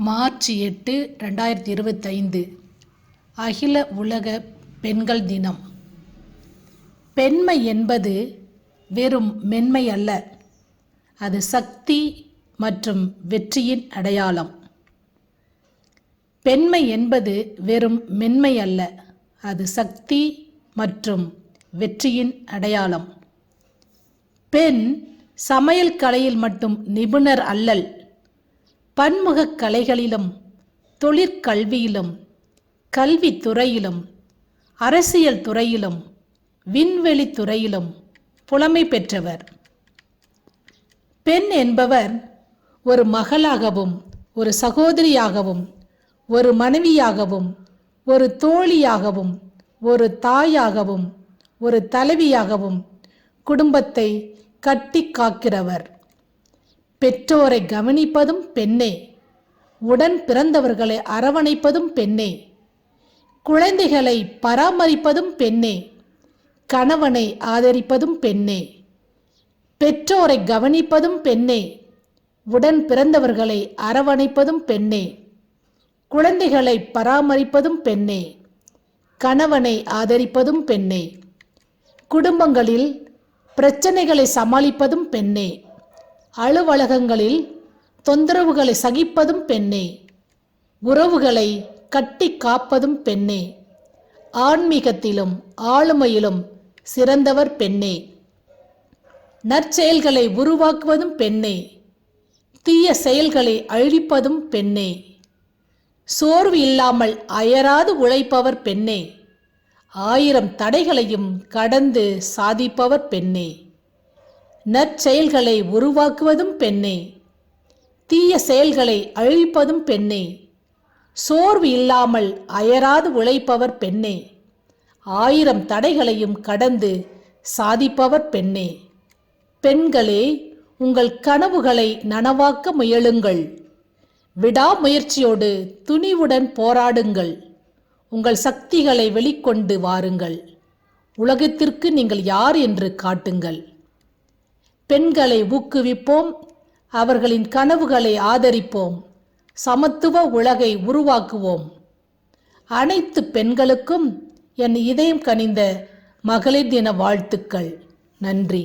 March எட்டு ரெண்டாயிரத்தி இருபத்தைந்து. அகில உலக பெண்கள் தினம். பெண்மை என்பது வெறும் மென்மை அல்ல அது சக்தி மற்றும் வெற்றியின் அடையாளம். பெண்மை என்பது வெறும் மென்மை அல்ல அது சக்தி மற்றும் வெற்றியின் அடையாளம். பெண் சமையல் கலையில் மட்டும் நிபுணர் அல்லல் பன்முகக் கலைகளிலும் தொழிற்கல்வியிலும் கல்வித்துறையிலும் அரசியல் துறையிலும் விண்வெளி துறையிலும் புலமை பெற்றவர். பெண் என்பவர் ஒரு மகளாகவும் ஒரு சகோதரியாகவும் ஒரு மனைவியாகவும் ஒரு தோழியாகவும் ஒரு தாயாகவும் ஒரு தலைவியாகவும் குடும்பத்தை கட்டி காக்கிறவர். பெற்றோரை கவனிப்பதும் பெண்ணே. உடன் பிறந்தவர்களை அரவணைப்பதும் பெண்ணே. குழந்தைகளை பராமரிப்பதும் பெண்ணே. கணவனை ஆதரிப்பதும் பெண்ணே. பெற்றோரை கவனிப்பதும் பெண்ணே. உடன் பிறந்தவர்களை அரவணைப்பதும் பெண்ணே. குழந்தைகளை பராமரிப்பதும் பெண்ணே. கணவனை ஆதரிப்பதும் பெண்ணே. குடும்பங்களில் பிரச்சனைகளை சமாளிப்பதும் பெண்ணே. அலுவலகங்களில் தொந்தரவுகளை சகிப்பதும் பெண்ணே. உறவுகளை கட்டி காப்பதும் பெண்ணே. ஆன்மீகத்திலும் ஆளுமையிலும் சிறந்தவர் பெண்ணே. நற்செயல்களை உருவாக்குவதும் பெண்ணே. தீய செயல்களை அழிப்பதும் பெண்ணே. சோர்வு இல்லாமல் அயராது உழைப்பவர் பெண்ணே. ஆயிரம் தடைகளையும் கடந்து சாதிப்பவர் பெண்ணே. நற்செயல்களை உருவாக்குவதும் பெண்ணே. தீய செயல்களை அழிப்பதும் பெண்ணே. சோர்வு இல்லாமல் அயராது உழைப்பவர் பெண்ணே. ஆயிரம் தடைகளையும் கடந்து சாதிப்பவர் பெண்ணே. பெண்களே உங்கள் கனவுகளை நனவாக்க முயலுங்கள். விடாமுயற்சியோடு துணிவுடன் போராடுங்கள். உங்கள் சக்திகளை வெளிக்கொண்டு வாருங்கள். உலகத்திற்கு நீங்கள் யார் என்று காட்டுங்கள். பெண்களை ஊக்குவிப்போம் அவர்களின் கனவுகளை ஆதரிப்போம் சமத்துவ உலகை உருவாக்குவோம். அனைத்து பெண்களுக்கும் என் இதயம் கனிந்த மகளிர் தின வாழ்த்துக்கள். நன்றி.